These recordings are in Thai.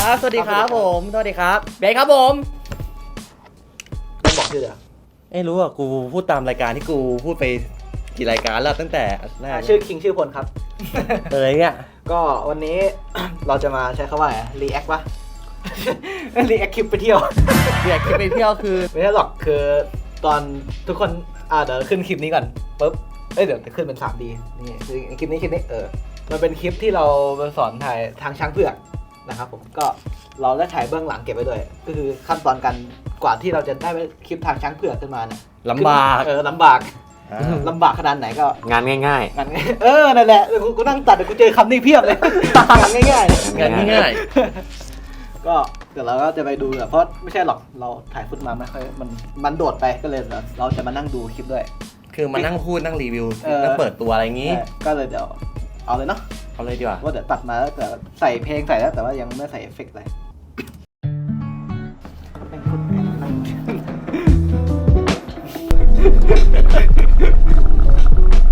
ครับ สวัสดีครับผม สวัสดีครับเบสครับผม ต้องบอกชื่อเลยเหรอเอ้รู้อะ กูพูดตามรายการที่กูพูดไปกี่รายการแล้วตั้งแต่แรกอ่าชื่อคิงชื่อพลครับ เออเนี่ยก็วันนี้ เราจะมาใช้คำว่าอะไรรีแอคปะรีแอคคลิปไปเที่ยว เรียกคลิปไปเที่ยวคือ ไม่ใช่หรอกคือตอนทุกคน อ่าเดี๋ยวขึ้นคลิปนี้ก่อนปุ๊บเอ้ยเดี๋ยวจะขึ้นเป็น 3D นี่คือคลิปนี้คลิปนี้เออ มันเป็นคลิปที่เราสอนถ่ายทางช้างเผือก นะครับผมก็เราได้ถ่ายเบื้องหลังเก็บไว้ด้วยก็คือขั้นตอนการกว่าที่เราจะได้คลิปทางช้างเผือกขึ้นมาเนี่ยลำบาก เออลำบากอ่าลำบากขนาดไหนก็งานง่ายงานง่ายเออนั่นแหละกูกูนั่งตัดแต่กูเจอคำนี้เพียบเลยงานง่ายๆงานง่ายก็เดี๋ยวเราก็จะไปดูอะเพราะไม่ใช่หรอกเราถ่ายฟุตมาไม่ค่อยมันมันโดดไปก็เลยเดี๋ยวเราจะมานั่งดูคลิปด้วย คือมานั่งพูดนั่งรีวิวเออนั่งเปิดตัวอะไรอย่างงี้ใช่ก็เลยเดี๋ยวเอาเลยเนาะ เอาเลยดีกว่า ว่าเดี๋ยวตัดมาแล้วแต่ใส่เพลงใส่แล้วแต่ว่ายังไม่ใส่เอฟเฟกต์อะไรแม่งพูดแม่งนั่ง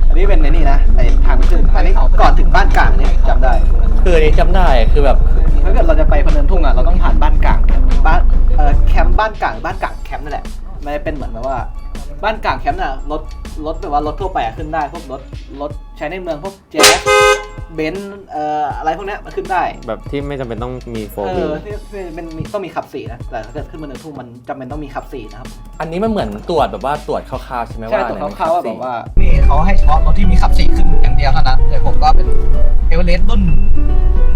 อันนี้เป็นในนี่นะไอทางขึ้นอันนี้ก่อนถึงบ้านกลางเนี่ยจำได้ คืออันนี้จำได้คือแบบ ถ้าเกิดเราจะไปพะเนินทุ่งอะเราต้องผ่านบ้านกลางบ้านเอ่อแคมป์บ้านกลางบ้านกลางแคมป์นั่นแหละมันจะเป็นเหมือนแบบว่า บ้านกลางแคมป์น่ะรถรถแบบว่ารถทั่วไปอะขึ้นได้พวกรถรถใช้ในเมืองพวกเจส เบนซ์เอ่ออะไรพวกเนี้ยมันขึ้นได้ๆแบบที่ไม่จำเป็นต้องมีโฟเอวิลอที่ที่มันมีต้องมีขับสี่นะแต่ถ้าเกิดขึ้นพะเนินทุ่งมันจำเป็นต้องมีขับสี่นะครับอันนี้มันเหมือนตรวจแบบว่าตรวจคร่าวๆใช่ไหมใช่ว่าตัวอันไหนเขาเขาวๆมันแบบว่านี่เขาให้เฉพาะรถที่มีขับสี่ขึ้นอย่างเดียวเท่านั้นแต่ผมก็เป็นเอเวอเรสต์รุ่น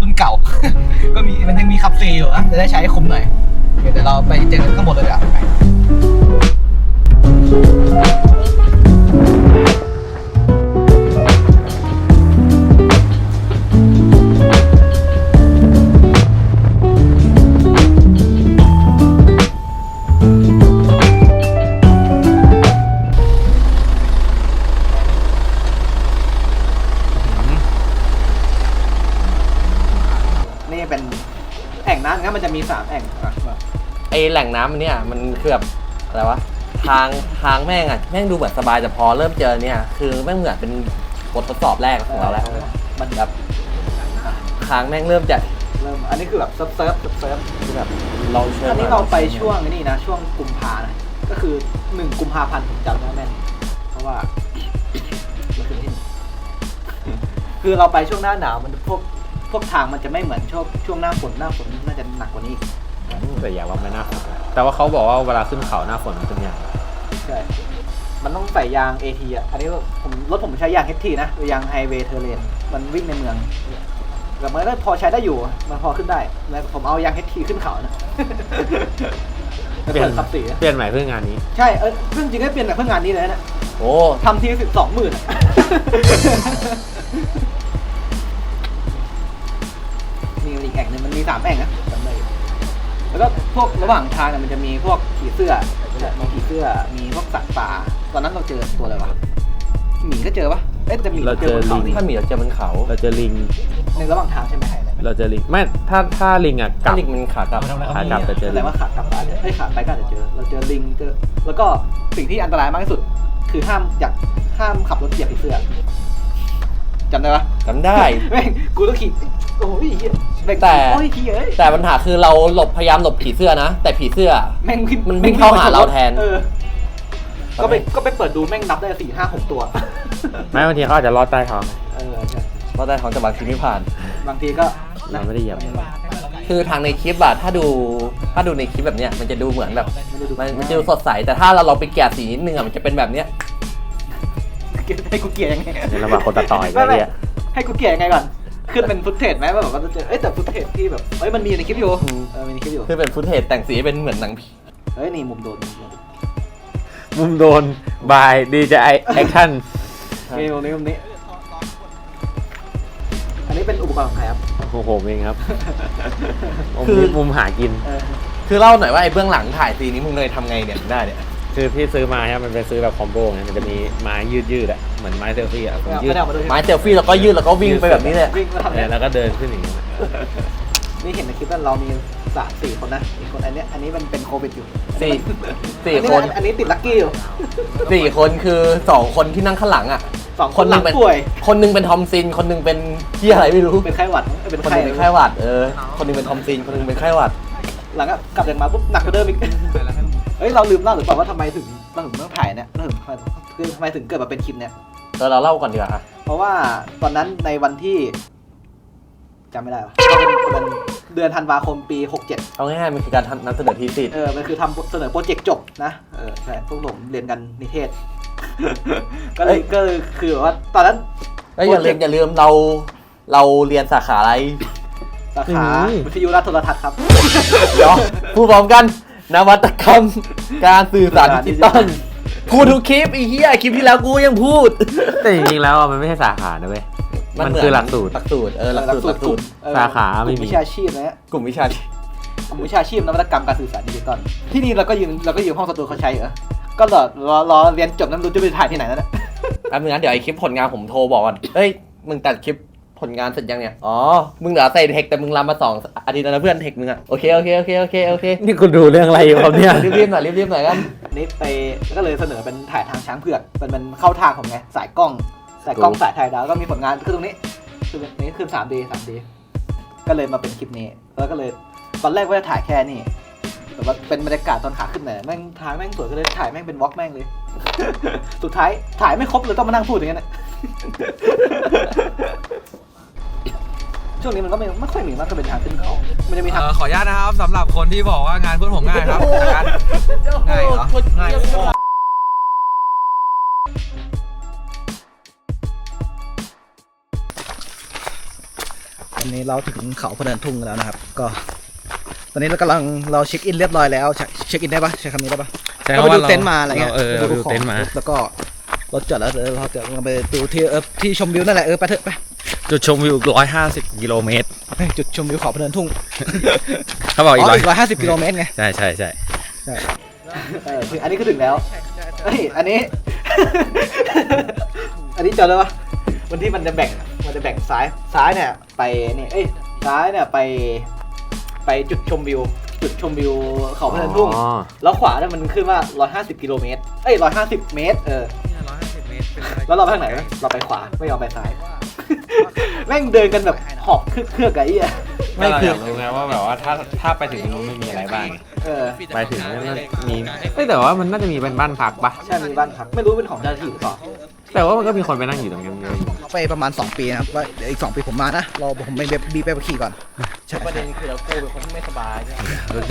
รุ่นเก่า ก็มีมันยังมีขับสี่อยู่นะจะได้ใช้คุ้มหน่อยเดี๋ยวเราไปเจอกันข้างบนเลยอะ แหล่งน้ำอันเนี้ยมันคือแบบอะไรวะทางทางแม่งอะแม่งดูเหมือนสบายแต่พอเริ่มเจอเนี่ยคือแม่งเหมือนเป็นบททดสอบแรกของเราแล้วมันแบบทางแม่งเริ่มจะเริ่มอันนี้คือแบบเซิร์ฟเซิร์ฟเซิร์ฟคือแบบเราเชิญอันนี้เราไปช่วงนี้นะ ช่วงกุมภานะก็คือหนึ่งกุมภาพันธ์ผมจำได้แม่นเพราะว่ามันคือที่หนึ่งคือเราไปช่วงหน้าหนาวมันพวกพวกทางมันจะไม่เหมือนช่วงช่วงหน้าฝนหน้าฝนน่าจะหนักกว่านี้อีก แต่อย่าว่าไม่น่าฝนนะแต่ว่าเขาบอกว่าเวลาขึ้นเขาหน้าฝนมันเป็นอย่างใช่มันต้องใส่ยาง AT อะ อันนี้ผมรถผมใช้ยาง HT นะยางไฮเวย์เทเลนมันวิ่งในเมืองแต่มันก็พอใช้ได้อยู่ มันพอขึ้นได้แล้วผมเอายาง HT ขึ้นเขานะแต่เปิดขับสีอะเปลี่ยนใหม่เพื่องานนี้ ใช่เออเรื่องจริงก็เปลี่ยนแต่เพื่องานนี้เลยนะโอ้ทำทีสิบสองหมื่นมีอีกแอ่งหนึงมันมีสามแอ่งนะจำได้อยู่ แล้วก็พวกระหว่างทางเนี่ยมันจะมีพวกผีเสื้อมีผีเสื้อมีพวกสัตว์ป่าตอนนั้นเราเจอตัวอะไรวะหมีก็เจอปะเอ๊ะแต่หมีเราเจอบนเขาลิงนี่ถ้ามีเราเจอบนเขาเราเจอลิง ในระหว่างทางใช่ไหมเราเจอลิง ไม่ ถ้าถ้าลิงอะกถ้าลับลิงมันขากลับ ขากลับจะเจอแสดงว่าขากลับบ้านเอ้ยขาไปก็อาจจะเจอ เราเจอลิงเจอแล้วก็สิ่งที่อันตรายมากที่สุด คือห้ามอยากห้ามขับรถเหยียบผีเสื้อ จำได้ปะจำได้ แม่งกูต้องขี่โอ้ยเหี้ยเบรกแต่ โอ้ยเหี้ยเอ้ยแต่ปัญหาคือเราหลบพยายามหลบผีเสื้อนะ แต่ผีเสื้อ แม่งขึ้มันวิ่งเข้าหาเราแทนเออก็ไปก็ไปเปิดดูแม่งนับได้สี่ห้าหกตัว ไม่บางทีเขาอาจจะรอดใต้ท้อง เออใช่เราได้ท้องจากบางทีไม่ผ่าน บางทีก็นะเราไม่ได้เหยียบ คือทางในคลิปอะถ้าดูถ้าดูในคลิปแบบเนี้ยมันจะดูเหมือนแบบ ไม่ได้ดูมันมันจะดูสดใสแต่ถ้าเราเราไปแกะสีนิดนึงอะมันจะเป็นแบบเนี้ย ให้กูเกลียร์ยังไงในระหว่างคนตัดต่ออีกไม่ไอ้ไม่เนี่ยให้กูเกลียร์ยังไงก่อนขึ้นเป็นฟุตเทจไหมว่าแบบว่าจะเจอเอ้ยแต่ฟุตเทจที่แบบเอ้ยมันมีในคลิปอยู่อืมเออมีในคลิปอยู่คือเป็นฟุตเทจแต่งสีให้เป็นเหมือนหนังผีเฮ้ยนี่มุมโดนมุมโดนมุมโดนบายดีใจแอคชั่นนี่มุมนี้มุมนี้ อันนี้เป็นอุปกรณ์ของใครครับโอ้โหเองครับมุมนี้มุมหากิน เออคือเล่าหน่อยว่าไอ้เบื้องหลังถ่ายซีนี้มึงเลยทำไงเนี่ยถึงได้เนี่ย คือที่ซื้อมาครับมันเป็นซื้อแบบคอมโบไงมันจะมีไม้ยืดยืดๆอะเหมือนไม้เซลฟี่อะผมไม่เอายืไม่ดได้เอามาด้วยไม้เซลฟี่แล้วก็ยืดแล้วก็วิ่งไปแบบนี้เลยวิ่งมาทำเอเนี่อยแล้วก็เดินขึ้นอย่างนี้นะนี่เห็นในคลิปว่าเรามีสามสี่คนนะอีกคนอันเนี้ยอันนี้มันเป็นโควิดอยู่สี่สี่อัคน อันนี้ติดลัคกี้อยู่สี่คนคือสองคนที่นั่งข้างหลังอะสองคคนนหหลันึ่งงเป็นป่วย คนหนึงเป็นทอมซิน คนหนึงเป็นที่อะไรไม่รู้ เป็นไข้หวัดเอ้ยเป็นคนหไข้นึงเป็นไข้หวัดเออ คนหนึงเป็นทอมซิน คนหนึงเป็นไข้หวัด หลังก็กลับจากมาปุ๊บหนักกว่าเดิมอีก เฮ้ยเราลืมเล่าหรือเปล่าว่าทำไมถึงเราถึงต้องถ่ายเนี่ยเราถึงคือทำไมถึงเกิดมาเป็นคลิปเนี่ย เออเราเล่าก่อนดีกว่าอะเพราะว่าตอนนั้นในวันที่จำไม่ได้วะก็เป็นเป็นเดือนธันวาคมปี 67 เอาง่ายๆมันคือการทำนำเสนอทีสิทธิ์เออ มันคือทำเสนอโปรเจกต์จบนะ เออ ใช่ พวกผมเรียนกันนิเทศ ก็เลยก็เลยคือแบบว่าตอนนั้นแล้วอย่าลืมอย่าลืมเราเราเรียนสาขาอะไรสาขาอืม วิทยุและโทรทัศน์ครับ เดี๋ยวพูดพร้อมกัน นวัตกรรม การสื่อสารดิจิตอลพูดทุกคลิปไอีเหี้ยคลิปที่แล้วกูยังพูด แต่จริงๆแล้วอะมันไม่ใช่สาขานะเว้ย มันเคือหลักสูตร หลักสูตรเออหลักสูตรหลักสูตรเออสาขาไม่กลุ่มี วิชาชีพนะฮะกลุ่มวิชาชีพกลุ่มวิชาชีพนวัตกรรมการสื่อสารดิจิตอลที่นี่เราก็ยืนเราก็ยืนห้องสตูเขาใช้เหรอก็รอรอรอเรียนจบนั้นรู้จะไปถ่ายที่ไหนแล้วนะแป๊บนึงนะเดี๋ยวไอคลิปผลงานผมโทรบอกก่อนเฮ้ยมึงตัดคลิป ผลงานเสร็จยังเนี่ย อ๋อ มึงเหลือใส่เทคแต่มึงรำมาสองอาทิตย์แล้วนะเพื่อนเทคมึงอะโอเคโอเคโอเคโอเคโอเคนี่คุณดูเรื่องอะไรอยู่ครับเนี่ย รีบๆหน่อยรีบๆหน่อยกันอันนี้ไปก็เลยเสนอเป็นถ่ายทางช้างเผือกเป็นเป็นเข้าทางผมไงสายกล้องสายกล้องถูกสายถ่ายดาวก็มีผลงานคือตรงนี้คืออันนี้คือ 3D 3D ก็เลยมาเป็นคลิปนี้ แล้วก็เลยตอนแรกว่าจะถ่ายแค่นี้แต่ว่าเป็นบรรยากาศตอนขาขึ้นเนี่ยแม่งถ่ายแม่งสวยก็เลยถ่ายแม่งเป็นวอล์กแม่งเลย สุดท้ายถ่ายไม่ครบเลยต้องมานั่งพูดอย่างนั้นนะ ช่วงนี้มันก็ไม่ไม่ค่อยมีมากก็เป็นทางขึ้นเขามันจะมีทางเอ่อขออนุญาตนะครับสำหรับคนที่บอกว่างานเพื่อนผมง่ายครับงานง่ายเหรอง่ายโคตร อันนี้เราถึงเขาพะเนินทุ่งแล้วนะครับ ก็ ตอนนี้เรากำลังเราเช็คอินเรียบร้อยแล้วเช็คเช็คอินได้ปะใช้คำนี้ได้ปะใช่ก็ไปว่าดูเราเต็นท์มาอะไรเงี้ยเออไปดูของเต็นท์มา แล้วก็รถจอดแล้วเดี๋ยวเราจะไปดูที่เออที่ชมวิวนั่นแหละเออไปเถอะไป จุดชมวิวร้อยห้าสิบกิโลเมตรไปจุดชมวิวเขาพะเนินทุ่งเขาบอกอีกอ๋อร้อยอีกร้อยห้าสิบกิโลเมตรไง ใช่ใช่ใช่เออถึงอันนี้ก็ถึงแล้วเฮ้ยอันนี้ อันนี้จอดแล้วปะวันที่มันจะแบ่ง มันจะแบ่งซ้ายซ้ายเนี่ย ไปนี่เอ้ยซ้ายเนี่ยไป ไปจุดชมวิว จุดชมวิวเขาพะเนินทุ่งอ๋อแล้วขวาเนี่ยมันขึ้นว่า150กิโลเมตร เอ้ย150เมตรเออเนี่ยร้อยห้าสิบเมตรเป็นอะไรแล้วเราไปทางไหนวะเราไปขวาไม่ยอมไปซ้าย แม่งเดินกันแบบหอบเครือกๆไอ้เหี้ยไม่คืออยากรู้ไงว่าแบบว่าถ้าถ้าไปถึงนู้นไม่มีอะไรบ้างเออไปถึงนั้นมีเอ้ยแต่ว่ามันน่าจะมีเป็นบ้านพักปะใช่มีบ้านพักไม่รู้เป็นของเจ้าหน้าที่หรือเปล่าแต่ว่ามันก็มีคนไปนั่งอยู่ตรงนั้นเยอะอยู่ไปประมาณ 2 ปีนะครับว่าเดี๋ยวอีก 2 ปีผมมานะรอผมไปบีไปขี่ก่อนใช่ประเด็นคือเราโกเป็นคนที่ไม่สบายเนี่ย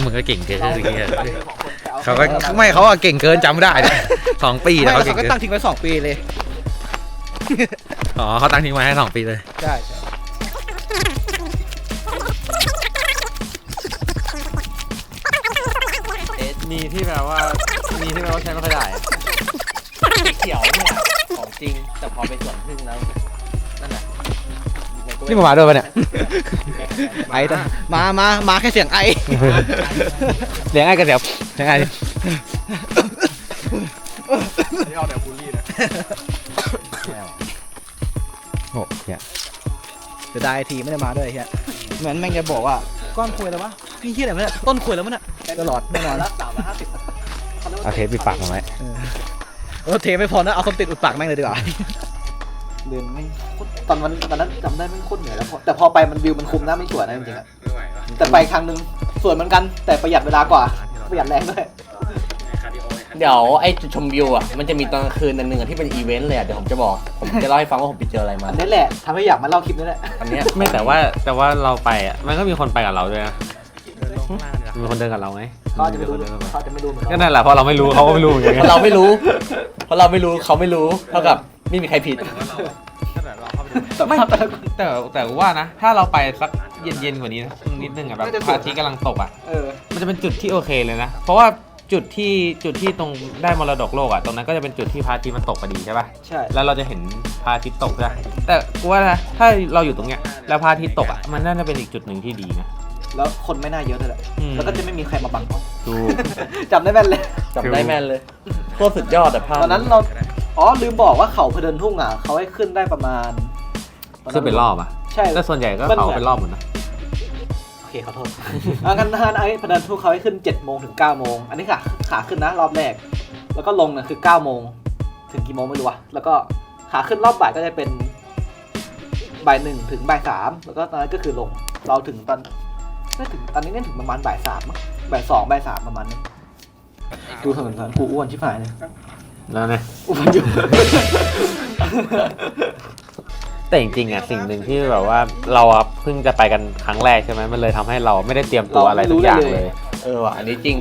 มึงก็เก่งเกินเราสิเป็นเนี่ยของคนไปอเขาก็ไม่เขาอะเก่งเกินจำไม่ได้เนี่ยสองปีแล้วเขาเขาเก่งก็เกิตั้งทิ้งไว้2ปีเลย อ๋อเขาตั้งทิ้งไว้ให้สองปีเลย ใช่ใช่มีที่แบบว่า มีที่แบบว่าใช้ไม่ค่อยได้เขียวเนี่ยของจริง แต่พอไปสวนพึ่งแล้ว นั่นแหละนี่มามาด้วยปะเนี่ย ไอ้แต่มามามาแค่เสียงไอเลี้ยงไอ้กระเดียบเลี้ยงไอ้ โอ้ยเสียดายทีไม่ได้มาด้วยไอ้เฮียเหมือนแม่งจะบอกว่าก้อนคุยแล้ววะพี่เฮียอะไรวะเนี่ยต้นคุยแล้วมั้งเนี่ยตลอดแน่นอนสามร้อยห้าสิบเอาเทปปิดปากมาไว้เออเทไม่พอนะเอาส้มติดอุดปากแม่งเลยดีกว่าเดินไม่งโคตรตอนวันตอนนั้นจำได้ไม่งโคตรเหนื่อยแล้วพอแต่พอไปมันวิวมันคุมนะไม่สวยนะจริงๆอะแต่ไปครั้งหนึ่งสวยเหมือนกันแต่ประหยัดเวลากว่า ประหยัดแรงด้วย เดี๋ยวไอ้จุดชมวิวอะมันจะมีตอนกลางคืนอันหนึ่งอะที่เป็นอีเวนต์เลยอะเดี๋ยวผมจะบอกผมจะเล่าให้ฟังว่าผมไปเจออะไรมาอันนี้แหละทำให้อยากมาเล่าคลิปนี้แหละอันเนี้ยไม่แต่ว่าแต่ว่าเราไปอะมันก็มีคนไปกับเราด้วยนะมีคนเดินกับเราไหมเขาอาจจะไม่รู้มีคนเดินกับเราเขาอาจจะไม่รู้เหมือนก็กันนั่นแหละเพราะเราไม่รู้เขาก็ไม่รู้เหมือนกันเพราะเราไม่รู้เพราะเราไม่รู้เขาไม่รู้เท่ากับไม่มีใครผิดแต่ไม่แต่ละคนแต่แต่ว่านะ ถ้าเราไปสักเย็นๆกว่านี้นะนิดนึงอะแบบน่าจะสวยพระอาทิตย์กำลังตกอะ เออมันจะเป็นจุดที่โอเคเลยนะ เพราะว่า จุดที่จุดที่ตรงได้มรดกโลกอะตรงนั้นก็จะเป็นจุดที่พระอาทิตย์มันตกพอดีใช่ป่ะใช่ แล้วเราจะเห็นพระอาทิตย์ตกใช่ปะแต่กูว่านะถ้าเราอยู่ตรงเนี้ยแล้วพระอาทิตย์ตกอะมันน่าจะเป็นอีกจุดหนึ่งที่ดีนะ แล้วคนไม่น่าเยอะด้วยแหละอืม แล้วก็จะไม่มีใครมาบังดูจำได้แม่นเลย จำได้แม่นเลยโคตรสุดยอดอะภาพตอนนั้นเรา อ๋อ ลืมบอกว่าเขาพะเดินทุ่งอะ เขาให้ขึ้นได้ประมาณคือเป็นรอบอะใช่ แต่ส่วนใหญ่ก็มันเหมืเขาอนเป็นรอบหมดนะ เคขอโทษ เอางั้นฮันไอ้พนันทุกเขาให้ขึ้น7โมงถึง9โมงอันนี้ค่ะขาขึ้นนะรอบแรก แล้วก็ลงเนี่ยคือ9โมงถึงกี่โมงไม่รู้อะแล้วก็ขาขึ้นรอบบ่ายก็จะเป็นบ่ายหนึ่งถึงบ่ายสามแล้วก็ตอนนั้นก็คือลงเราถึงตอนน่าถึงตอนนี้เนี่ยถึงประมาณบ่ายสามมั้งบ่ายสองบ่ายสามประมาณนี้ดูถนนถนนกูอ้วนชิบหายเลยแล้วเนี่ยอ้วนอยู่ แต่จริงๆอะสิ่งหนึ่งที่แบบว่าเราอะเพิ่งจะไปกันครั้งแรกใช่ไหมมันเลยทำให้เราไม่ได้เตรียมตัวอะไรทุกอย่างเลย เออว่ะอันนี้จริง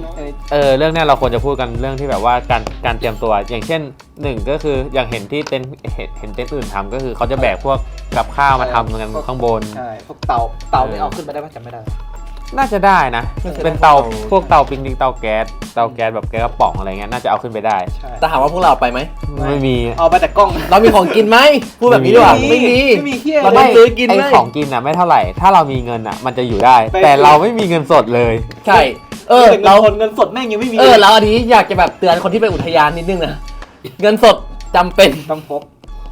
เออเรื่องเนี้ยเราควรจะพูดกันเรื่องที่แบบว่าการการเตรียมตัว อย่างเช่นหนึ่งก็คืออย่างเห็นที่เต็นท์เห็นเห็นเต็นท์อื่นทำก็คือเขาจะแบกพวกกับข้าวมาทำกันข้างบน ใช่พวกเตาเตานี่เอาขึ้นไปได้ไหมจำไม่ได้ น่าจะได้นะ น่าจะได้ เป็นเตาเตาพวกเตาปิงนิกเตาแก๊ส เตาแก๊สแบบแก๊สกระป๋องอะไรเงี้ย น่าจะเอาขึ้นไปได้ ใช่ แต่ถามว่าพวกเราไปไหม ไม่มี เอาไปแต่กล้อง เรามีของกินไหมพูดแบบนี้ดีกว่าไม่ไม่มี มี ไม่มีเฮีย เราเลไม่ยซื้อกินไอไหม ของกินอะไม่เท่าไหร่ ถ้าเรามีเงินอะ มันจะอยู่ได้ ไป แต่เราไม่มีเงินสดเลย ใช่ เออ เราเราเงินสดแม่งยังไม่มีเออแล้วอันนี้อยากจะแบบเตือนคนที่ไปอุทยานนิดนึงนะ เงินสดจำเป็น ต้องพก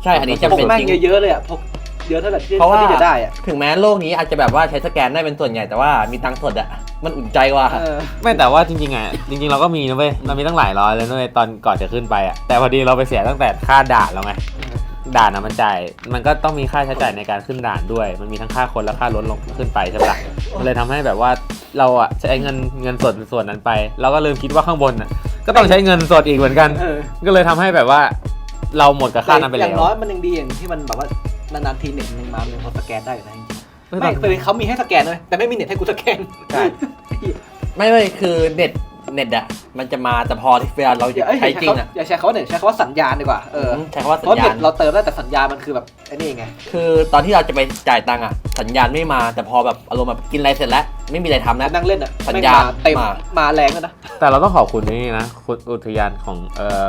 ใช่ อันนี้จำพกเป็นแม่งจริง เยอะๆเลยอะพก เยอะเท่าไหร่ที่เพราะว่า ที่จะได้อะถึงแม้โลกนี้อาจจะแบบว่าใช้สแกนได้เป็นส่วนใหญ่แต่ว่ามีตังค์สดอะมันอุ่นใจกว่าเออไม่แต่ว่าจริงๆอะจริงๆ เราก็มีนะเว้ยเรามีตั้งหลายร้อยเลยนะเว้ยตอนก่อนจะขึ้นไปอะแต่พอดีเราไปเสียตั้งแต่ค่าด่านแล้วไงด่านอะมันจ่ายมันก็ต้องมีค่าใช้จ่ายในการขึ้นด่านด้วย มันมีทั้งค่าคนและค่ารถลงขึ้นไปใช่ปะล่ะมันเลยทำให้แบบว่าเราอะใช้เงินเงินสดส่วนนั้นไป เราก็ลืมคิดว่าข้างบนอะก็ต้องใช้เงินสดอีกเหมือนกัน เออก็เลยทำให้แบบว่า เราหมดกับค่านั้นไปอแล้ย่างวน้อยมันยังดีอย่างที่มันแบบว่า นานๆทีเน็ตมันยังมามันยังพอสแกนได้อยู่นะจริงๆไม่ไม่ต้องเป็นเขามีให้สแกนเลยแต่ไม่มีเน็ตให้กูสแกน ใช่ ไม่ไม่คือเน็ต เน็ตอะมันจะมาแต่พอที่เวลาเราอย่าเอ้ยใช้จริงอะอย่าใช้คำว่าเน็ตใช้คำว่าสัญญาณดีกว่าเออใช้คำว่าเพสัราะญญาเน็ตณเราเติมได้แต่สัญญาณมันคือแบบไอ้นี่ไงคือตอนที่เราจะไปจ่ายตังค์อะสัญญาณไม่มาแต่พอแบบอารมณ์แบบกินอะไรเสร็จแล้ว ไม่มีอะไรทำแล้วนั่งเล่นอะสัญญาณแม่งมเต็มมามาแรงเลยนะแต่เราต้องขอบคุณนี่นะคุณอุทยานของเอ่อ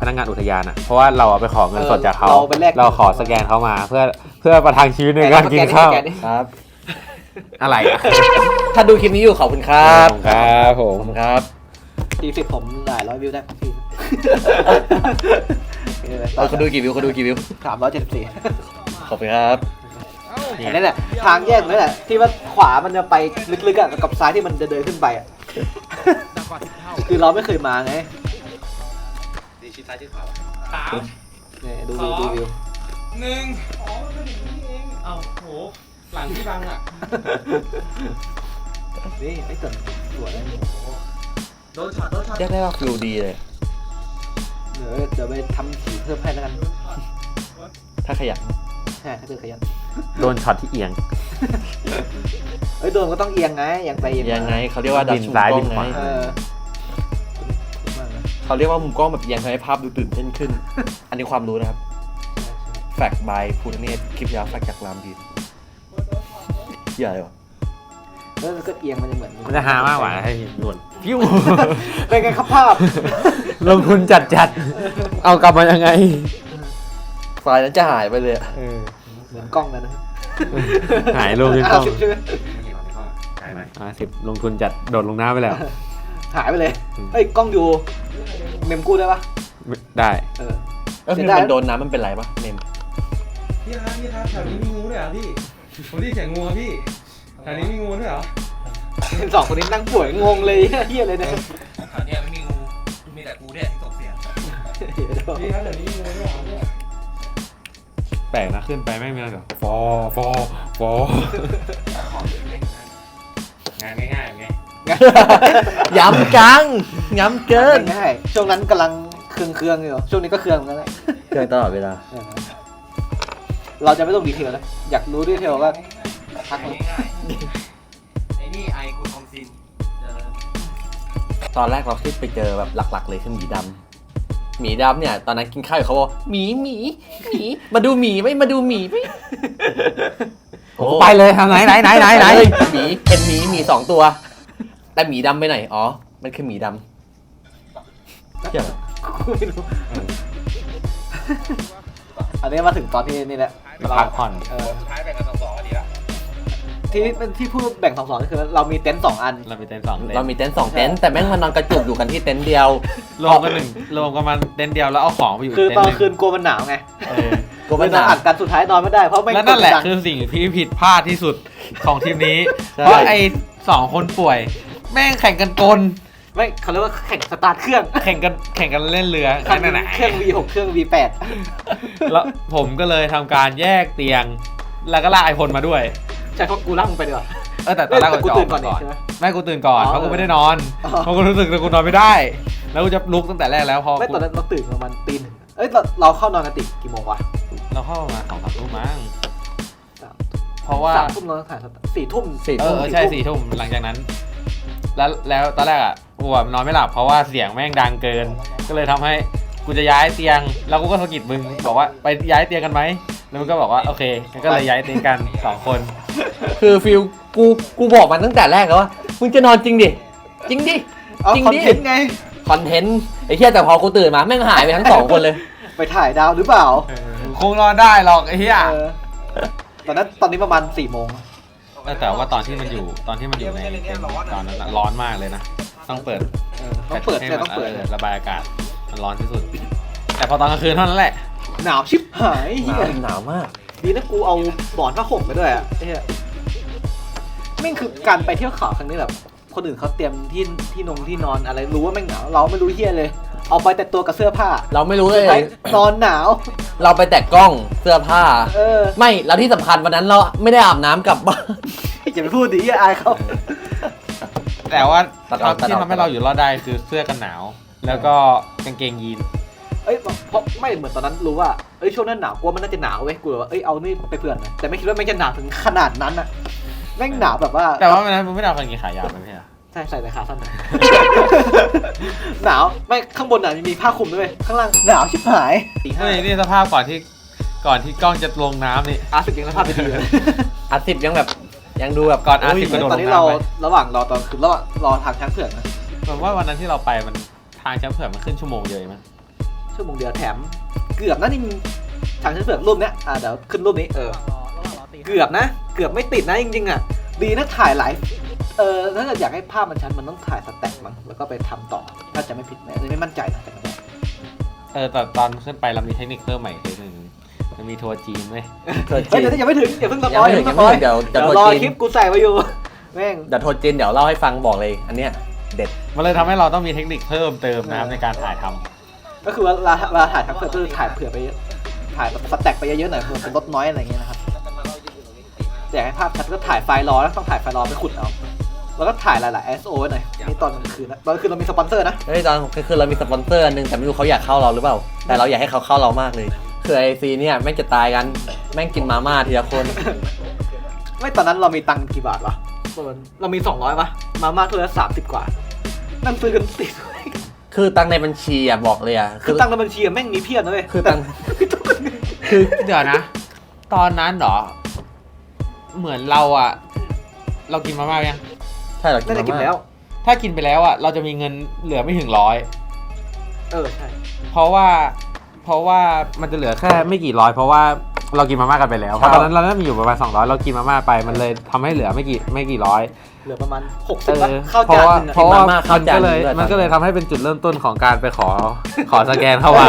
พนักงานอุทยานอะเพราะว่าเราเอาไปขอเงินสดจากเขาเราไปแลกเราขอสแกนเขามา เพื่อเพื่อประทังชีวิตในการกินข้าวสแดิครับอะไรอะถ้าดูคลิปนี้อยู่ขอบคุณครับ ครับผขอมบคุณครับ ทีสิบผมหลายร้อยวิวได้พี่เออเขาดูกี่วิวเขาดูกี่วิวสามร้อยเจ็ดสิบสี่ขอบคุณครับอันนี้แหละ ทางแยกนั่นแหละ ที่ว่าขวามันจะไปลึกๆอะกับซ้ายที่มันจะเดินขึ้นไปอะคือเราไม่เคยมาไงเนี่ยดูวิวดูวิวหนึ่งเอาโหหลังที่บังอะนี่ไอ้เกิดสวย นะเรียกได้ว่าฟิลดีเลย เดี๋ยวเดี๋ยวไปทำสีเพิ่มให้แล้วกันถ้าขยันใช่ถ้าเกิดขยันโดนช็อตที่เอียงเอ้ยโดนก็ต้องเอียงไงเอียงไปเอียงมายังไงเขาเรียกว่าดับิชนมุมซ้ายกล้บิองนขไงวาเออขอบคุณมากนะเขาเรียกว่ามุมกล้องแบบเอียงทำให้ภาพดูตื่นเต้นขึ้น อันนี้ความรู้นะครับ แฟกบายภูทะเนศคลิปยาวแฟกจากรามดีนอย่าเลยวะ แล้วก็เอียงมันจะเหมือนมันจะหามากกว่าให้หนวดพิ้ว เป็นไงครับภาพ ลงทุนจัดจัดๆเอากลับมายังไงไฟล์นั้นจะหายไปเลยอะเหมือนกล้องนะนะหายลงในกล้องาสิบใช่ไหมอ่าสิบลงทุนจัดโดดลงน้ำไปแล้ว หายไปเลยอืม เฮ้ยกล้องอยู่ เมมกู้ได้ปะได้เออเออเสีคืยอดาย มันโดนน้ำมันเป็นไรปะเมมพี่ครับพี่ครับแถวนี้มีงูด้วยเหรอพี่ผมได้ยินเสียงงูครับพี่แถวนี้มีงูด้วยเหรอสองคนนี้นั่งป่วยงงเลยเฮียเลยเนี่ยแถวนี้ไม่มีงูมีแต่กูเนี่ยที่ตกเสียงพี่ครับแถวนี้มีงูด้วยเหรอเนี่ยแปลกนะขึ้นไปไม่มีอะไรหรอกฟอฟอฟองานง่ายๆไงย้ำกังย้ำเกินง่ายๆช่วงนั้นกำลังเครื่องเครื่องๆอยู่ช่วงนี้ก็เครื่องเหมือนกันแหละเกินตลอดเวลาเออเราจะไม่ต้องดีเทลนะอยากรู้ดีเทลก็ทักมาง่าย ตอนแรกเราที่ไปเจอแบบหลัก ๆ เลยคือหมีดำหมีดำเนี่ย ตอนนั้นกินข้าวอยู่เขาบอกหมีหมีหมีมาดูหมีไหมมาดูหมีไหมโอ้ไปเลยทางไหนไหนไหนไหนไหนเฮ้ยหมีเป็นหมีหมีสองตัว แต่หมีดำไปไหนอ๋อ มันคือหมีดำเหี้ยไม่รู้อันนี้มาถึงตอนที่นี่แหละพักผ่อน เออท้ายแบ่งกันสองสองอันนี้ละ ที่ที่พูดแบ่งสองสองก็คือเรามีเต็นท์สองอัน เราไปเต็นท์สองเต็นเราท์มีเต็นท์สองเต็นท์แต่แม่งมานอนกระจุกอยู่กันที่เต็นท์เดียวรวมกันหนึ่งรวมกันมาเต็นท์เดียวแล้วเอาของไปอยู่คือเต็นตอท์นหนึ่งคืนกลัวมันหนาวไงเออ กลัวไม่มันหนอนนาว อัดกันสุดท้ายนอนไม่ได้เพราะไม่และนั่นแหละกดดั คือสิ่งที่ผิดพลาดที่สุดของทีมนี้ ใช่ เพราะไอ้สองคนป่วย แม่งแข่งกันกลไม่เขาเรียกว่าแข่งสตาร์ทเครื่องแข่งกันแข่งกันเล่นเรือคันนั่นน่ะเครื่อง V6 เครื่อง V8 แล้วผมก็เลยทำการแยกเตียง แล้วก็ลากไอพลมาด้วย ใช่เพราะกูลากมึงไปดีกว่า เออแต่ตอนแรกแต่กูจะตื่นก่อนก่อนนี่ใช่ไหมแม่กูตื่นก่อนอ๋อเพราะกูไม่ได้นอน อ๋อ เพราะกูรู้สึกว่ากูนอนไม่ได้ แล้วกูจะลุกตั้งแต่แรกแล้วพอไม่กูตอนนั้นเราตื่นประมาณตีหนึ่งเอ้ยเราเราเข้านอนกันติกี่โมงวะเราเข้ามาสองสามทุ่มมั้งสามเพราะว่าสามทุ่มเราถ่ายสตาร์ทสี่ทุ่มสี่เอทุ่อมเออใช่สี่ทุ่มหลังจากนั้น แล้วแล้วตอนแรกอะกูแบบนอนไม่หลับเพราะว่าเสียงแม่งดังเกิน ก็เลยทำให้ กูจะย้ายเตียง แล้วกูก็สะกิดมึงบอกว่าไปย้ายเตียงกันไหมแล้วมึงก็บอกว่าโอเคงั้นก็เลยย้ายเตียงกันสองคนคือฟิลกูกูบอกมันตั้งแต่แรกแล้วว่ามึงจะนอนจริงดิจริงดิเอาจริงคอนดิเทนต์ไง คอนเทนต์ไอ้เหี้ยแต่พอกูตื่นมาแม่งหายไปทั้งสองคนเลย ไปถ่ายดาวหรือเปล่าคงนอนได้หรอกไอ้เหี้ยเออตอนนั้นตอนนี้ประมาณสี่โมงแต่แต่ว่าตอนที่มันอยู่ตอนที่มันอยู่ในเต็นท์ตอนนั้นอะร้อนมากเลยนะต้องเปิดเออต้องเปิดให้ใช่มันต้องเปิด ออระบายอากาศ มันร้อนที่สุด แต่พอตอนกลางคืนเท่านั้นแหละ หนาวชิบหายหเฮีนาวยหนาวมาก ดีนะกูเอาหมอนผ้าห่มไปด้วยอะเฮียแม่งคือการไปเที่ยวเขาครั้งนี้แบบคนอื่นเขาเตรียมที่ที่นงที่นอนอะไรรู้ว่าแม่งหนาวเราไม่รู้เฮียเลย เอาไปแต่ตัวกับเสื้อผ้าเราไม่รู้เลสุดยท้ายนอนหนาว เราไปแต่กล้องเสื้อผ้า เออไม่แล้วที่สำคัญวันนั้นเราไม่ได้อาบน้ำกลับบ้าน อย่าไปพูดดิอย่าอายเขาแต่ว่าตัดออกตัดออก ที่ทำให้เราอยู่รอดได้คือเสื้อกันหนาว แล้วก็กางเกงยีน เอ้ยเพราะไม่เหมือนตอนนั้นรู้ว่าเอ้ยช่วงนั้นหนาวกลัวมันน่าจะหนาวเว้ยกูเลยว่าเอ้ยเอานี่ไปเผื่อหน่อยแต่ไม่คิดว่าแม่งจะหนาวถึงขนาดนั้นอะแม่งหนาวแบบว่าแต่ว่าวันนั้นมึงไม่ได้เอากางเกงขายาวไปไม่ใช่เหรอใช่ใส่แต่ขาสั้นหนาวไม่ข้างบนน่ะมีผ้าคลุมด้วยข้างล่างหนาวชิบหายตีห้าเฮ้ยนี่สภาพก่อนที่ก่อนที่กล้องจะลงน้ำนี่ อาร์สิบยังสภาพไม่ดีเลย อาทิตย์ยังแบบยังดูแบบก่อนอาทิตย์โยกระโดด ตอนนี้เราระหว่างรอตอนคือระหว่างรอทางช้างเผือกนะเหมือนว่าวันนั้นที่เราไปมันทางช้างเผือกมันขึ้นชั่วโมงเดียวเองมั้งชั่วโมงเดียวแถม เกือบนะนี่ทางช้างเผือกรูปเนี้ยอ่าเดี๋ยวขึ้นรูปนี้เออ เกือบนะ เกือบไม่ติดนะจริงๆอะดีนะถ่ายหลายเออถ้าเกิดอยากให้ภาพมันชัดมันต้องถ่ายสแต็กมั้งแล้วก็ไปทำต่อถ้าจะไม่ผิดนะอันนี้ไม่มั่นใจนะแต่ไม่แน่เออแต่ตอนขึ้นไปเรามีเทคนิคเพิ่มใหม่คือหนึ่งมันมีทัวร์จีนไหมเกิดเฮ้ยจีนเดี๋ยวยังไม่ถึงอย่าเพิ่งสยังปอยไม่อย่าถึงเพิ่ยังงสไม่ปอยถึงเดี๋ยวเดี๋เดี๋ยยววโทรรอจีนคลิปกูใส่ไว้อยู่แม่งเดี๋ยวโทรจีนเดี๋ยวเล่าให้ฟังบอกเลยอันเนี้ย เด็ด มันเลยทำให้เราต้องมีเทคนิคเพิ่มเติมนะครับในการถ่ายทำก็คือเวลาเวลาถ่ายทั้งเผื่อก็คือถ่ายเผื่อไปเยอะถ่ายแบบสแต็กไปเยอะๆหน่อยเผื่อเป็นรถน้อยอะไรอย่างเงี้ยนะครับแต่อยากให้ภาพชัดก็ถ่ายไฟล์รอแล้วต้องถ่ายไฟล์รอไปขุดเอาแล้วก็ถ่ายหลายๆ ISO ไว้หน่อยนี่ตอนกลางคืนนะตอนกลางคืนเรามีสปอนเซอร์นะเฮ้ยตอนคือเรามีสปอนเซอร์อันหนึงแต่ไม่รู้เขาอยากเข้าเราหรือเปล่า แต่เราอยากให้เขาเข้าเรามากเลย คือไอซีเนี่ยแม่งจะตายกันแม่งกินมาม่าทีละคน ไม่ตอนนั้นเรามีตังค์กี่บาทวะประมาณเรามี 200ปะมาม่าถ้วยละสามสิบกว่า นั่งซื้อกันติดคือตังค์ในบัญชีอะบอกเลยอะคือตังค์ในบัญชีอะแม่งมีเพียบนะเว้ยคือตังค์ คือเดี๋ยวนะ ตอนนั้นเหรอ เหมือนเราอะเรากินมาม่ายัง ใช่เรากินน่าจะมากินม่าแล้วถ้ากินไปแล้วอะเราจะมีเงินเหลือไม่ถึงร้อย เออใช่เพราะว่า เพราะว่ามันจะเหลือแค่ไม่กี่ร้อย เพราะว่า เรากินมาม่ากันไปแล้วเพราะตอนนั้นเราน่าจะมีอยู่ประมาณ200 เรากินมาม่าไปมันเลยทำให้เหลือไม่กี่ไม่กี่ร้อย เหลือประมาณหกเอสิบอข้าวเพจาราะนว่าหนึ่งอะเพราะว่ากินมาม่าข้าวมันจานก็เลยหนึ่งด้วย มันก็เลยทำให้เป็นจุดเริ่มต้นของการไปขอขอสแกนเข้ามา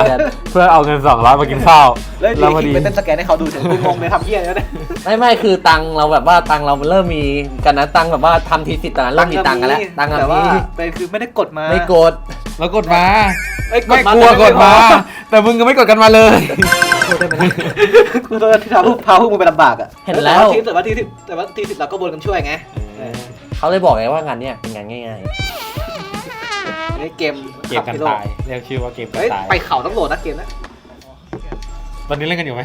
เพื่อเอาเงิน200มากินข้าวแล้วแล้วพอดี ดีไปเต้นสแกนให้เขาดูเฉยกูงงเลยทำเพี้ยอะไรวะเนี่ย ไม่ไม่คือตังค์เราแบบว่าตังค์เราเริ่มมีกันนะตังค์แบบว่าทำทีสิทธิ์ตอนนั้นเริ่มมีตังค์กันแล้วตังค์แต่อะว่ามีเป็นคือไม่ได้กดมาไม่โกด แล้วกดมาเอ้ยไม่กลัวกดมา แต่มึงก็ไม่กดกันมาเลย กดได้ไหมนะกูตอนที่ทำพวกพาพวกมึงไปลำบากอะเห็นแล้ว แต่ว่าทีสิบแต่ว่าทีสิบเราก็บนกันช่วยไงเขาเลยบอกไงว่างานเนี้ยเป็นงานง่ายอันนี้เกมเกมกันตายเรียกชื่อว่าเกมกันเฮ้ยตาย ไปเขาต้องโหลดนะเกมนะตอนนี้เล่นกันอยู่ไหม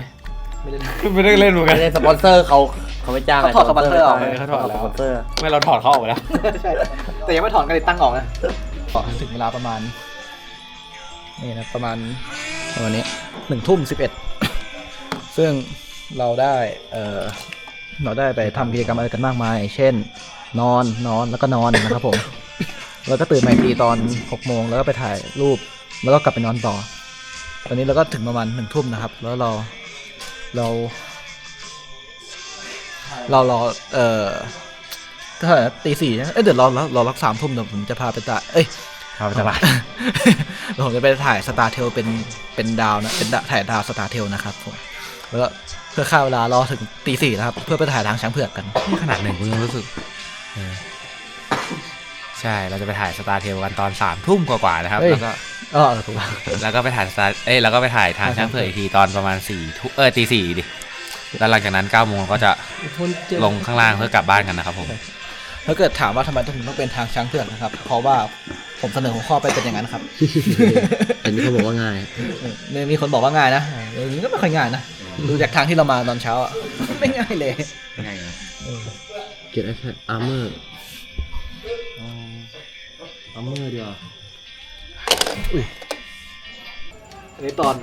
ไม่เล่นไม่ได้เล่นเหมือนๆกันไม่ได้สปอนเซอร์เขาเขาไม่จ้างไงเขาถอดสปอนเซอร์ออกไม่เขาจ้างถอดแล้ว สปอนเซอร์ ไม่เราถอดเขาออกไปแล้ว ใช่แต่ยังไม่ถอนกันเลยตั้งออกนะ ถึงเวลาประมาณ นี่นะประมาณประมาณนี้หนึ่งทุ่มสิบเอ็ดซึ่งเราได้เออเราได้ไปทำกิจกรรมอะไรกันมากมาย เช่น นอนนอนแล้วก็นอนนะครับผมแล้วก็ตื่นมาอีกทีตอนหกโมงแล้วก็ไปถ่ายรูป แล้วก็กลับไปนอนต่อ ตอนนี้เราก็ถึงประมาณหนึ่งทุ่มนะครับ แล้วเราเรา เรารอเอ่อ ถ้าตีสี่นะเอ้ยเดี๋ยวรอรอรอรักสามทุ่มเดี๋ยวผมจะพาไปตาเอ้ยครับสบายเดี๋ยวผมจะไปถ่ายสตาร์เทลเป็นเป็นดาวนะเป็นดาถ่ายดาวสตาร์เทลนะครับผมแล้วก็เพื่อฆ่าเวลารอถึงตีสี่นะครับ เพื่อไปถ่ายทางช้างเผือกกัน นี่ขนาดหนึ่งกูยังรู้สึกเออใช่ เราจะไปถ่ายสตาร์เทลกันตอนสามทุ่มกว่าๆนะครับ เฮ้ย แล้วก็อ๋อเออถูกแล้วแล้วก็ไปถ่ายสตาร์เอ้ยแล้วก็ไปถ่ายทางช้างเผือกอีกทีตอนประมาณสี่ทุ่มเออตีสี่ดิแล้วหลังจากนั้นเก้าโมงก็จะลงข้างล่างเพื่อกลับบ้านกันนะครับผม ถ้าเกิดถามว่าทำไมถึงต้องเป็นทางช้างเผือกนะครับ เพราะว่าผมเสนอหัวข้อไปเป็นอย่างนั้นครับ อันนี้เขาบอกว่าง่ายเออมีมีคนบอกว่าง่ายนะเออก็ไม่ค่อยง่ายนะดูจากทางที่เรามาตอนเช้าอะไม่ง่ายเลยง่ายนะเกียรติแค่อาร์เมอร์อาร์เมอร์เดียวอันนี้ตอน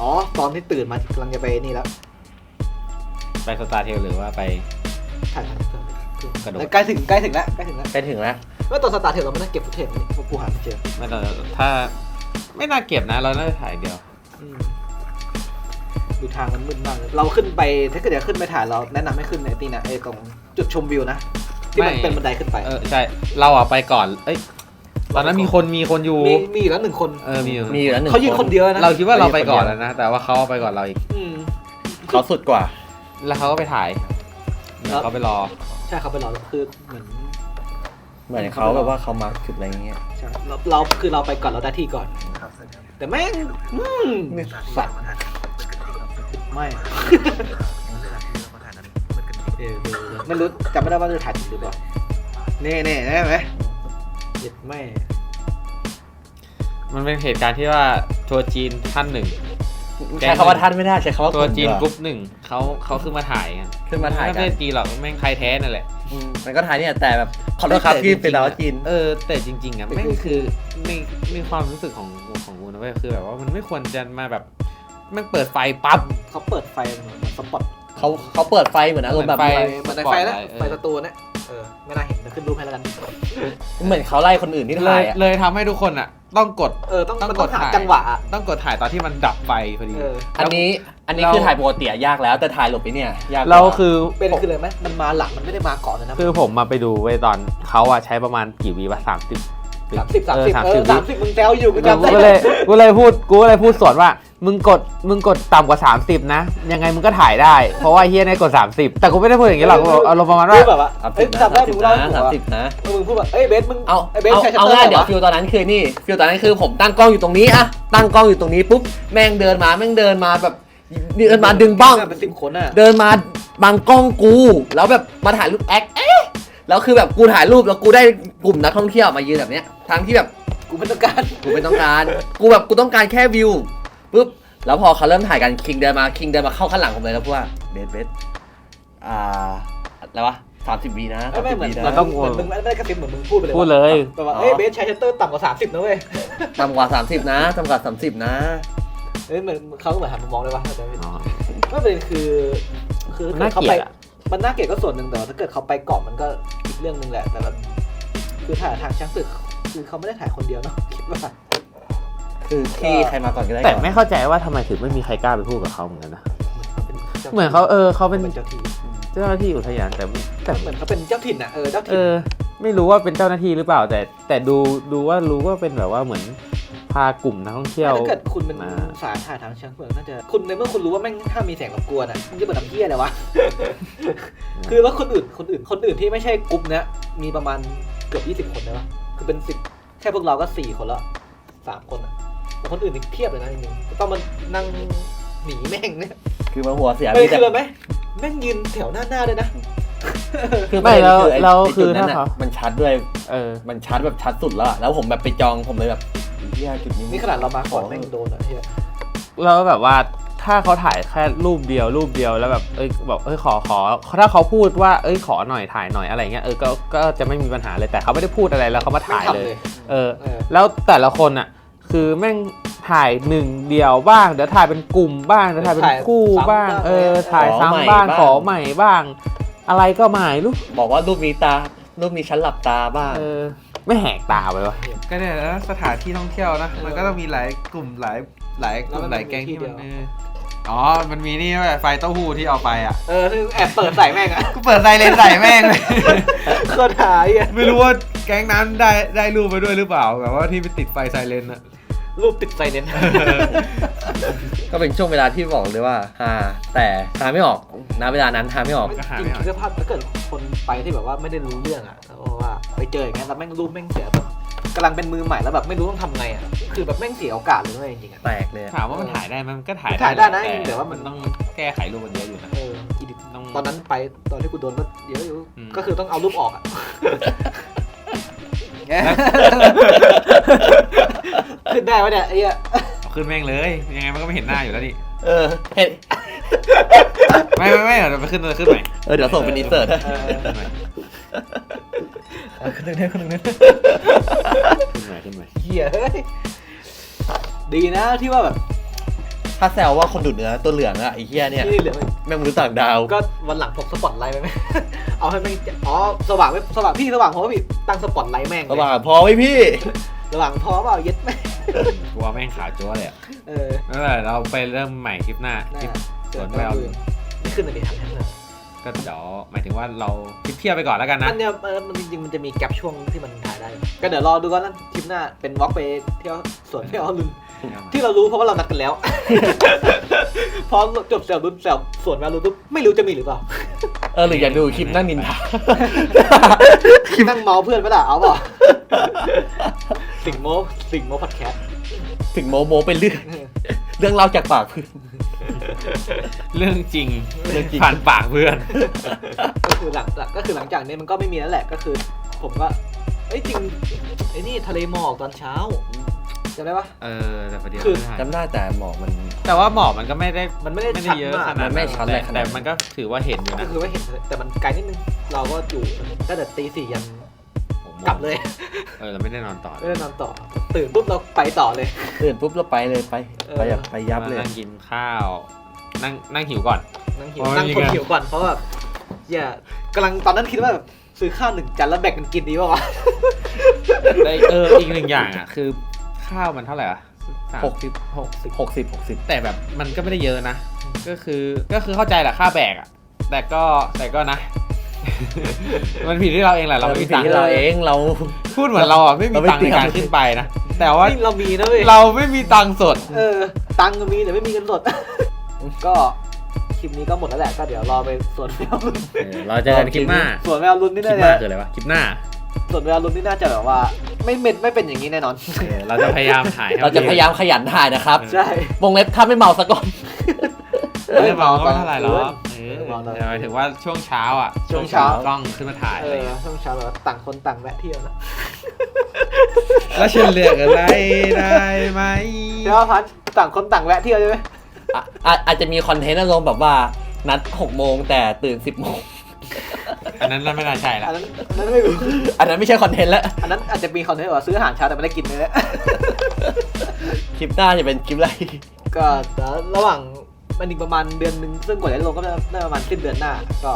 อ๋อ ตอนที่ตื่นมากำลังจะไปนี่แล้ว ไปสตาร์เทลหรือว่าไปถ่ายทางเผือก กระโดดใกล้ถึงใกล้ถึงแล้วใกล้ถึงแล้วไปถึงแล้วว่าตอนสตาร์ทเทลเราไม่ได้เก็บฟุตเทจนี่เพราะกูหาไม่เจอไม่ต้องถ้าไม่น่าเก็บนะ เราน่าจะถ่ายเดียว อืมดูทางมันมืดมากเลยเราขึ้นไปถ้าเกิดจะขึ้นไปถ่ายเราแนะนำให้ขึ้นในตีนะไอ้ตรงจุดชมวิวนะที่มันไม่ เป็นบันไดขึ้นไป เออใช่ เราอะไปก่อน เอ้ย ตอนนั้นมีคนมีคนอยู่ มีมีอยู่แล้วหนึ่งคนเออมีอยู่มีอยู่แล้วหนึ่งเขายืนคนเดียวนะเราคิดว่าเราไปก่อนแล้วนะ แต่ว่าเขาไปก่อนเราอีก อืม เขาสุดกว่า แล้วเขาก็ไปถ่ายครับเขาไปรอใช่เขาไปรอคือเหมือน เหมือนเขาแบบว่าเขามาร์คจุดอะไรอย่างเงี้ยใช่เราเราคือเราไปก่อนเราได้ที่ก่อน แต่แม่งอืมสัตว์ไม่เออเออเออไม่รู้จำไม่ได้ว่าจะถ่ายถูกหรือเปล่าเน่เน่ได้ไหมเจ็ดไม่ มันเป็นเหตุการณ์ที่ว่าทัวร์จีนท่านหนึ่งแกง ใช้คำว่าท่านไม่ได้ใช้คำว่าทัวร์จีนดีกรุ๊ปหนึ่งเขาเขาขึ้นมาถ่ายกันขึ้นมาถ่ายไม่กัใช่นจีนหรอกแม่งไทยแท้นั่นแหละอืมมันก็ถ่ายเนี่ยแต่แบบขอโทษครับที่เป็นแล้วจีนเออแต่จริง ๆอะแม่งคือในในความรู้สึกของของกูนะเว้ยคือแบบว่ามันไม่ควรจะมาแบบแม่งเปิดไฟปั๊บเขาเปิดไฟเหมือนสปอตเขาเขาเปิดไฟเหมือนอารมณ์แบบไฟเหมือนในไฟนะไฟสตูนะ เออไม่น่าเห็นเดี๋ยวขึ้นรูปให้แล้วกัน เหมือนเขาไล่คนอื่นที่เลถ่ายยอะเลยทำให้ทุกคนอะ ต้องกด เออต้องต้องมันต้องกดหาถ่าย จังหวะอะต้องกดถ่ายตอนที่มันดับไฟพอดี เออ อันนี้อันนี้เราคือถ่ายปกติอะยากแล้ว แต่ถ่ายหลบไปเนี่ยยากกว่เราคือเป็นคือเลยไหมมันมาหลังมันไม่ได้มาก่อนเลยนะคือผมมาไปดูไว้ยตอนเขาอะใช้ประมาณกี่วิวะสามสิบ สามสิบสามสิบเออวิสามสิบมึงแซวอยู่กูจำได้กูก็เลยกูเลยพูดกูก็เลยพูดสวนว่า มึงกดมึงกดต่ำกว่า 30 นะ ยังไงมึงก็ถ่ายได้ เพราะว่าเฮียในกด 30 แต่กูไม่ได้พูดอย่างนี้หรอกกูเอารมณ์ประมาณว่าคือแบบว่าสามเอ้สิยบนะจำได้สามสิมึบงเล่าให้นะผมสามว่าสิบนะเออมึงพูดแบบเอ้ยเบสมึงเอาไอ้เบสเอาใช้ชัตเอาเตอร์ง่ายเหรเดี๋ยวอฟิลตอนนั้นคือนี่ฟิลตอนนั้นคือผมตั้งกล้องอยู่ตรงนี้อะตั้งกล้องอยู่ตรงนี้ปุ๊บแม่งเดินมาแม่งเดินมาแบบเดินมาดึงบ้องเป็นสิบคนอะเดินมาบังกล้องกู แล้วแบบมาถ่ายรูปแอคเอ๊ะ แล้วคือแบบกูถ่ายรูปแล้วกูได้กลุ่มนักท่องเที่ยวมายืนแบบเนี้ยทั้งที่แบบกูไม่ต้องการกูไม่ต้องการ กูแบบกูต้องการแค่วิวปุ๊บแล้วพอเขาเริ่มถ่ายกันคิงเดินมาคิงเดินมาเข้าข้างหลังผมเลยแล้วพูดว่าเบสเบสอ่าอะไรวะสามสิบวีนะไม่สามไม่สิบเหมือนวีนะ เราต้องเหมือนมึงไม่ได้กระซิบเหมือนมึงพูดไปเลยพูดเลยแบบว่าเอ้ยเบสใช้ชัตเตอร์ต่ำกว่าสามสิบนะเว้ยต่ำกว่าสามสิบนะต่ำกว่าสามสิบนะ เอ้ยเหมือนเขาก็เหมือนหันมามองเลยว่าเข้าใจไหมอ๋อ ไม่ประเด็นคือ คือมันถ้าน่าเขาเกลีไปยดอะ มันน่าเกลียดก็ส่วนหนึ่งแต่ว่าถ้าเกิดเขาไปเกาะมันก็อีกเรื่องหนึ่งแหละ แต่แบบคือถ่ายทางช้างศึกคือเขาไม่ได้ถ่ายคนเดียวเนาะคิดว่า คือที่ใครมาก่อนก็ได้แต่ก่อนไม่เข้าใจว่าทำไมถึงไม่มีใครกล้าไปพูดกับเขาเหมือนกันนะจ้เหมือนเขาเออเขาเป็นเจ้าที่เจ้าหน้าที่อุทยานแต่แต่เหมือนเขาเป็นเจ้าถิ่นอะเออเจ้าเอถิ่นอไม่รู้ว่าเป็นเจ้าหน้าที่หรือเปล่า แต่แต่ดูดูว่ารู้ว่าเป็นแบบว่าเหมือน พากลุ่มนักท่องเที่ยว ถ้าเกิดคุณเป็นมาสายถ่ายทางช้างเผือกน่าจะคุณในเมื่อคุณรู้ว่าแม่งถ้ามมีแสงรบกวนอะมึงจะเปิดทำเพี้ยอะไรวะ คือแล้วคนอื่นคนอื่นคนอื่นที่ไม่ใช่กลุ่มเนี้ยมีประมาณเกือบยี่สิบคนนะวะคือเป็นสิบแค่พวกเราก็สี่คนละสามคนอะแต่คนอื่นอีกเทียบเลยนะจริงๆต้องมานั่งหนีแม่งเนี่ยคือมันหัวเสียไม่มีแต่คืออะไรไหมแม่งยืนแถวหน้าหน้าเลยนะคือไม่ประเด็นแล้วคือไอ้แล้วไอ้คืจุอดนั้นถ้าน่ะเขามันชัดด้วย เออ มันชัดแบบชัดสุดแล้วอะแล้วผมแบบไปจองผมเลยแบบ เฮียจุดนี้นี่ขนาดเรามาก่อนแม่งโดนอะเฮียแล้วแบบว่าถ้าเขาถ่ายแค่รูปเดียวรูปเดียวแล้วแบบเอ้ยบอกเอ้ยขอขอถ้าเขาพูดว่าเอ้ยขอหน่อยถ่ายหน่อยอะไรเงี้ยเออก็ก็จะไม่มีปัญหาเลยแต่เขาไม่ได้พูดอะไรแล้วเขามาแม่งถ่ายทำเลเลยยเออเออ แล้วแต่ละคนอะ คือแม่งถ่ายหนึ่งเดียวบ้างเดี๋ยวถ่ายเป็นกลุ่มบ้างเดี๋ยวถ่ายเป็นคู่บ้าง เออ ถ่ายซ้ำบ้างขอใหม่บ้าง อะไรก็ไม่รู้บอกว่ารูปนี้ตารูปนี้ฉันหลับตาบ้างเออ ไม่แหกตาไปวะก็เนี่ยนะสถานที่ท่องเที่ยวนะ มันก็ต้องมีหลายกลุ่มหลายหลายกลุ่มหลายแก๊งที่มันเอออ๋อ มันมีนี่ด้วยไฟเต้าหู้ที่เอาไปอะ เออคือแอบเปิดใส่แม่งอะก็เปิดไซเรนใส่แม่งเลยโคตรหายอะ ไม่รู้ว่าแก๊งนั้นได้ได้รูปไปด้วยหรือเปล่าแบบว่าที่ไปติดไฟไซเรนอะรูปติดไซเนน ก็เป็นช่วงเวลาที่บอกเลยว่าฮาแต่ฮาไม่ออกณเวลานั้นฮาไม่ออก ก็หาจริไม่งออกๆคือภาพถ้าเกิดคนไปที่แบบว่าไม่ได้รู้เรื่องอะแล้วว่าไปเจออย่างเงี้ยแล้วแม่งรูปแม่งเสียแบบกำลังเป็นมือใหม่แล้วแบบไม่รู้ต้องทำไงอะคือแบบแม่งเสียโอกาสเลยเว้ยจริงๆอะ แตกเลยอะถามว่ามันถ่ายได้ไหมมันก็ถ่ายถ่ายได้นะแหละแต่ว่ามัน ต้องแก้ไขรูปมันเยอะอยู่นะ เอออีดิทต้อง ตอนนั้นไปตอนที่กูโดนก็เยอะอยู่อืม ก็คือต้องเอารูปออกอะ ขึ้นได้ปะเนี่ยไอ้เหี้ยเอา ขึ้นแม่งเลย ยังไงมันก็ไม่เห็นหน้าอยู่แล้วนี่เออเห็นไม่ไม่ไม่เดี๋ยวไปขึ้นเลยขึ้นใหม่เออเดี๋ยวส่งเป็นอินเสิร์ตเออขึ้นใหม่ขึ้นหนึ่งขึ้นหนึ่งขึ้นใหม่ขึ้นใหม่เหี้ยเฮ้ยดีนะที่ว่าแบบถ้าแซวว่าคนดูดเนื้อตัวเหลืองอะไอ้เหี้ยเนี่ยที่เหลือแม่งมนุษย์ต่างดาวก็วันหลังพกสปอตไลท์ไปไหมเอาให้แม่งอ๋อสว่างไม่สว่างพี่สว่างเพราะว่าพี่ตั้งสปอตไลท์แม่งเลยระหว่างพอไว้พี่สว่างพอเปล่าเย็ดแม่ง กลัวแม่งขาวจั๊วเลยอะเออไม่เป็นไรเราไปเริ่มใหม่คลิปหน้าน่าคลิปเจสอวนแมแวววอื่นนี่ขึ้นอะไรทำแท้เลยก็เดี๋ยวหมายถึงว่าเราคลิปเที่ยวไปก่อนแล้วกันนะ อันเนี้ยเออมันจริงๆมันจะมีแกลบช่วงที่มันถ่ายได้ ก็เดี๋ยวรอดูก่อนนะทริปหน้าเป็นวอล์กไปเที่ยวสวนแมวรุ่นที่เรารู้เพราะว่าเรานัดกันแล้ว พอจบแซวรุ่นแซวสวนแมวรุ่นปุ๊บไม่รู้จะมีหรือเปล่า เออหรืออยากดูคลิปนั่งนินทา นั่งเมาเพื่อนไปล่ะเอาเปล่า สิ่งโมสิ่งโมพอดแคสต์ถึงโมโมเป็นเรื่องเรื่องเล่าจากปากเพื่อน เรื่องจริงเรื่องจริง ผ่านปากเพื่อน ก็คือหลังก็คือหลังจากนี้มันก็ไม่มีแล้วแหละก็คือ ผมก็เอ้ยจริงไอ้นี่ทะเลหมอกตอนเช้าจำได้ปะ เออแต่พอดีคือเราไม่ถ่ายจำได้แต่หมอกมัน แต่ว่าหมอกมันก็ไม่ได้มันไม่ได้ไม่ชัได้ดเยอะมาก ขนาดมันไม่ชัดเลยขนาดนั้น แต่มันก็ถือว่าเห็นอยู่ก็นะคือว่าเห็นแต่มันไกลนิดนึง เราก็อยู่ตั้งแต่ตีสี่ยันผม กลับเลยเออเราไม่ได้นอนต่อไม่ได้นอนต่อ ตื่นปุ๊บเราไปต่อเลย ตื่นปุ๊บแล้วไปเลยไปเออไปแบบไปยับเลย นั่งกินข้าว นั่งนั่งหิวก่อน นั่งหิวอ๋อนั่งนี่คนไงหิวก่อนเพราะแบบอย่ากำลังตอนนั้นคิดว่าแบบซื้อข้าวหนึ่งจานแล้วแบ่งกันกินดีป่าวะแต่เอออีกหนึ่งอย่างอะคือข้าวมันเท่าไหร่อะสามหกสิบหกสิบหกสิบหกสิบแต่แบบมันก็ไม่ได้เยอะนะ ก็คือก็คือเข้าใจแหละค่าแบกอะแต่ก็แต่ก็นะ มันผิดที่เราเองแหละเราเราไม่มีมีสิ่ตังงค์ที่เราเองเราพูดเหมือนเราอะไม่มีเราไม่ตังค์ในการเตรียมขึ้นไปนะแต่ว่านี่เรามีนะเว้ยเราไม่มีตังค์สด เออ ตังค์ก็มีแต่ไม่มีเงินสด ก็คลิปนี้ก็หมดแล้วแหละก็เดี๋ยวรอไปสวนแมวรุ่นเออเราเจอกันคลิปหน้าสวนแมวรุ่นนี่คลิน่าปหจะน้าคืออะไรวะคลิปหน้าสวนแมวรุ่นนี่น่าจะแบบว่า ไม่เป็นไม่เป็นอย่างนี้แน่นอนเออเราจะพยายามถ่ายให้เราจะพยายามขยันถ่ายนะครับ ใช่ วงเล็บถ้าไม่เมาสะก่อน ไม่เมาก็ไม่เท่าไหร่หรอกเออเมาตอนแต่หมายถึงว่าช่วงเช้าอะช่วงเช้า กล้องขึ้นมาถ่ายเออะไรอเงี้ยช่วงเช้าแบบว่าต่างคนต่างแวะเที่ยวนะแล้วฉันเลือกอะไรได้ไหมเดี๋ยวพันต่างคนต่างแวะเที่ยวใช่ไหมอะอะอาจจะมีคอนเทนต์อารมณ์แบบว่านัดหกโมงแต่ตื่นสิบโมงอันนั้นไม่น่าใช่ละอันนั้นอันนั้นไม่รู้อันนั้นไม่ใช่คอนเทนต์แล้ว อันนั้นอาจจะมีคอนเทนต์ว่าซื้ออาหารเช้าแต่ไม่ได้กินเลยนะ คลิปหน้าจะเป็นคลิปอะไร ก็เดี๋ยวระหว่าง มันอีกประมาณเดือนหนึ่งซึ่งกว่าจะลงก็น่าน่าประมาณสิ้นเดือนหน้า ก็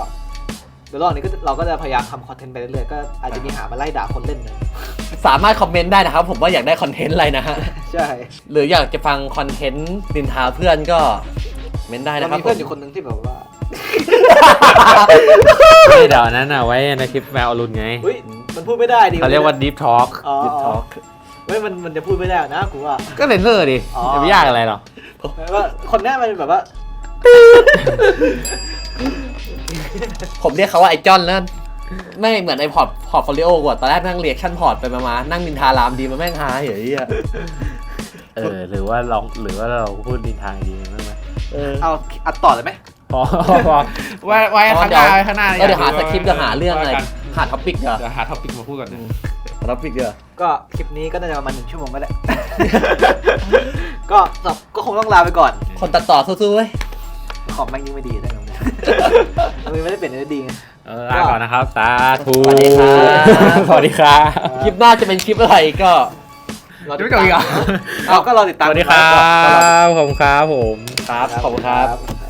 เดี๋ยวระหว่างนี้ก็เราก็จะพยายามทำคอนเทนต์ไปเรื่อยๆ ก็อาจจะมีหามาไล่ด่าคนเล่นเลยสามารถคอมเมนต์ได้นะครับ ผมว่าอยากได้คอนเทนต์อะไรนะฮะ ใช่ หรืออยากจะฟังคอนเทนต์นินทาเพื่อนก็เมนได้เรานะครับมีเพื่อนผมอยู่คนหนึ่งที่แบบว่าไม่เดี๋ยวอันนั้นอะไว้ในคลิปแมวอรุณไงอุ้ยมันพูดไม่ได้ดิ เขาเรียกว่า deep talk อ๋อดิฟ ทอล์กเฮ้ยมันมันจะพูดไม่ได้นะกูว่า ก็เซนเซอร์ดิอ๋อ จะไม่ยากอะไรหรอกว่าคนเนี้ยมันแบบว่าผมเรียกเขาว่าไอจอนแล้วไม่เหมือนไอพอร์ตพอร์ตโฟลิโอกว่าตอนแรกนั่งเรียกชั่นพอร์ตไปมาๆนั่งนินทารามดีมาแม่งหาเฮ้ยอะเออหรือว่าลองหรือว่าเราพูดดินทางดีมั้างไหมเออเอาอัดต่อเลยไหมพอพอ ไว้ไว้ข้างหน้าไว้ข้างหน้าเออเดี๋ยวหาสคริปต์เดี๋ยวหาเรื่องอะไรว่ากันหาท็อปิกเดี๋ยว เดี๋ยวหาท็อปิกมาพูดก่อนนะ หาท็อปิกเดี๋ยวก็คลิปนี้ก็น่าจะประมาณหนึ่งชั่วโมงก็ได้ ก็สำหรับก็คงต้องลาไปก่อน คนตัดต่อสู้ๆเว้ยของแม่งยิ่งไม่ดีได้ไงวะเนี่ยมันไม่ได้เปลี่ยนได้ดีไง เออลาก่อนนะครับ สาธุสวัสดีครับ สวัสดีครับคลิปหน้าจะเป็นคลิปอะไรก็รอติดไม่จบอีกเหรอเอาก็รอติดตามสวัสดีครับขอบคุณครับผม ครับขอบคุณครับครับ